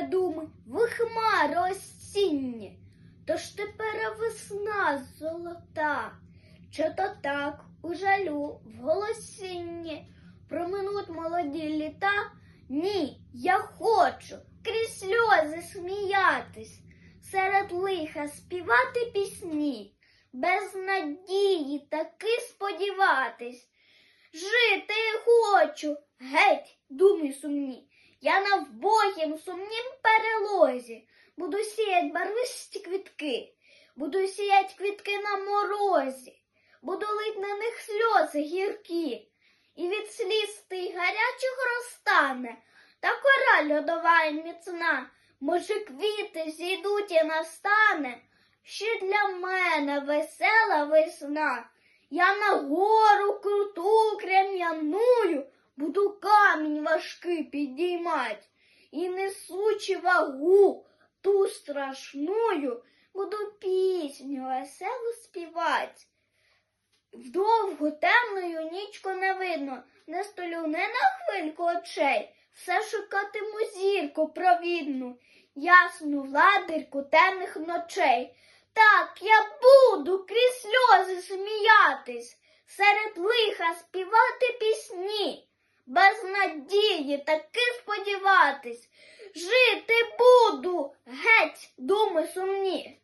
я думи в хмари осінні. Тож тепер весна золота, чи то так у жалю в голосінні проминуть молоді літа? Ні, я хочу крізь сльози сміятись, серед лиха співати пісні, без надії таки сподіватись. Жити хочу, геть, думи сумні. Я на вбогім сумнім перелозі. Буду сіять барвисті квітки, буду сіять квітки на морозі, буду лить на них сльози гіркі, і від сліз тих гарячих розтане, та кора льодова й міцна, може, квіти зійдуть і настане, ще для мене весела весна. Я на гору круту крем'яную камінь важкий підіймать, і несучи вагу ту страшную, буду пісню веселу співать. Вдовгу темною нічку не видно, не столю не на хвильку очей, все шукатиму зірку провідну, ясну владирку темних ночей. Так я буду крізь сльози сміятись, серед лиха співати пісні, надії таки сподіватись, жити буду, геть, думи сумні.